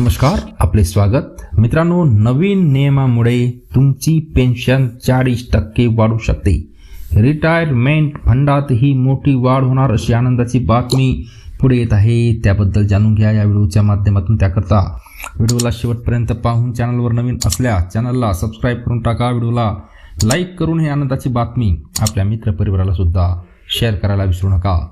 नमस्कार आपले स्वागत. मित्रांनो नवीन नियमामुळे तुमची पेन्शन चाळीस टक्के वाढू शकते. रिटायरमेंट फंडात ही मोठी वाढ होणार अशी आनंदाची बातमी पुढे येत आहे. त्याबद्दल जाणून घ्या या व्हिडिओच्या माध्यमातून त्याकरता. व्हिडिओला शेवटपर्यंत पाहून चॅनलवर नवीन असल्यास चॅनलला सबस्क्राईब करून टाका. व्हिडिओला लाईक करून ही आनंदाची बातमी आपल्या मित्रपरिवाराला सुद्धा शेअर करायला विसरू नका.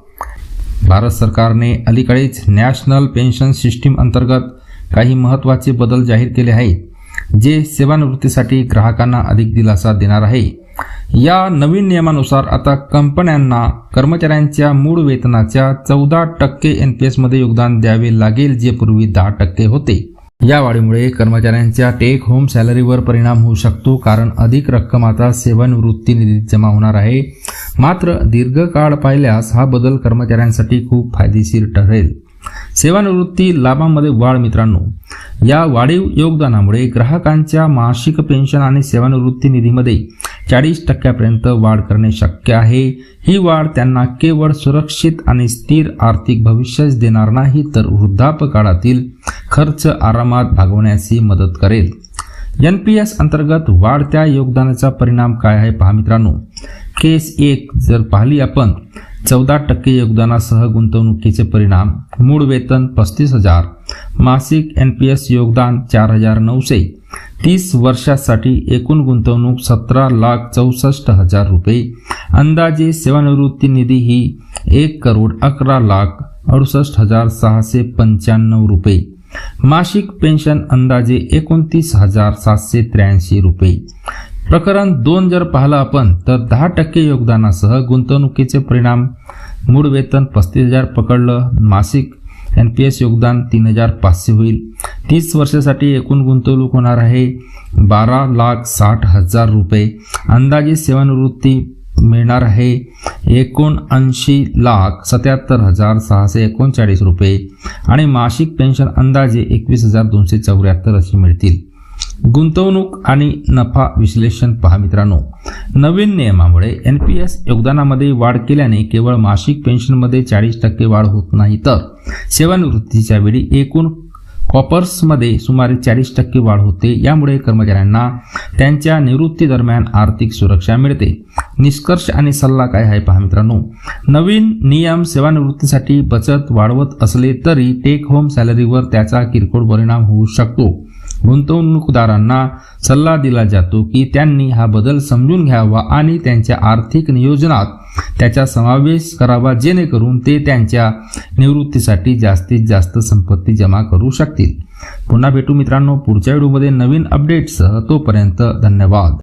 भारत सरकारने अलीकडेच नॅशनल पेन्शन सिस्टीम अंतर्गत काही महत्त्वाचे बदल जाहीर केले आहेत जे सेवानिवृत्तीसाठी ग्राहकांना अधिक दिलासा देणार आहे. या नवीन नियमानुसार आता कंपन्यांना कर्मचाऱ्यांच्या मूळ वेतनाच्या चौदा टक्के एन पी एसमध्ये योगदान द्यावे लागेल जे पूर्वी दहा टक्के होते. या वाढीमुळे कर्मचाऱ्यांच्या टेक होम सॅलरीवर परिणाम होऊ शकतो कारण अधिक रक्कम आता सेवानिवृत्ती निधीत जमा होणार आहे. मात्र दीर्घकाळ पाहिल्यास हा बदल कर्मचाऱ्यांसाठी खूप फायदेशीर ठरेल. सेवानिवृत्ती लाभामध्ये वाढ मित्रांनो. या वाढीव योगदानामुळे ग्राहकांच्या मासिक पेन्शन आणि सेवानिवृत्ती निधीमध्ये चाळीस टक्क्यापर्यंत वाढ करणे शक्य आहे. ही वाढ त्यांना केवळ सुरक्षित आणि स्थिर आर्थिक भविष्यच देणार नाही तर वृद्धापकाळातील खर्च आरामात भागवण्यासही मदत करेल. एन पी एस अंतर्गत वाढत्या योगदानाचा परिणाम काय आहे पहा मित्रांनो. केस एक जर पाहिली आपण चौदा टक्के योगदानासह गुंतवणुकीचे परिणाम. मूळ वेतन पस्तीस हजार. मासिक एन पी एस योगदान चार हजार नऊशे. तीस वर्षासाठी एकूण गुंतवणूक सतरा लाख चौसष्ट हजार रुपये. अंदाजे सेवानिवृत्ती निधी ही एक करोड अकरा लाख अडुसष्ट हजार सहाशे पंच्याण्णव रुपये. मासिक पेन्शन अंदाजे एकोणतीस हजार सातशे त्र्याऐंशी रुपये. प्रकरण दोन जर पाहिलं आपण तर दहा टक्के योगदानासह गुंतवणुकीचे परिणाम मूळ वेतन पस्तीस हजार पकडलं मासिक एन पी एस योगदान तीन हजार पाचशे होईल. तीस वर्षासाठी एकूण गुंतवणूक होणार आहे बारा लाख साठ हजार रुपये. अंदाजे सेवानिवृत्ती मिळणार आहे एकोणऐंशी लाख सत्याहत्तर हजार सहाशे एकोणचाळीस रुपये आणि मासिक पेन्शन अंदाजे एकवीस हजार दोनशे चौऱ्याहत्तर अशी मिळतील. गुंतवणूक आणि नफा विश्लेषण पहा मित्रांनो. नवीन नियमामुळे एन पी एस योगदानामध्ये वाढ केल्याने केवळ मासिक पेन्शनमध्ये चाळीस टक्के वाढ होत नाही तर सेवानिवृत्तीच्या वेळी एकूण कॉपर्समध्ये सुमारे चाळीस टक्के वाढ होते. यामुळे कर्मचाऱ्यांना त्यांच्या निवृत्ती दरम्यान आर्थिक सुरक्षा मिळते. निष्कर्ष आणि सल्ला काय आहे पहा मित्रांनो. नवीन नियम सेवानिवृत्तीसाठी बचत वाढवत असले तरी टेक होम सॅलरीवर त्याचा किरकोळ परिणाम होऊ शकतो. गुंतवणूकदारांना सल्ला दिला जातो की त्यांनी हा बदल समजून घ्यावा आणि त्यांच्या आर्थिक नियोजनात त्याचा समावेश करावा जेणेकरून ते त्यांच्या निवृत्तीसाठी जास्तीत जास्त संपत्ती जमा करू शकतील. पुन्हा भेटू मित्रांनो पुढच्या व्हिडिओमध्ये नवीन अपडेटसह तोपर्यंत धन्यवाद.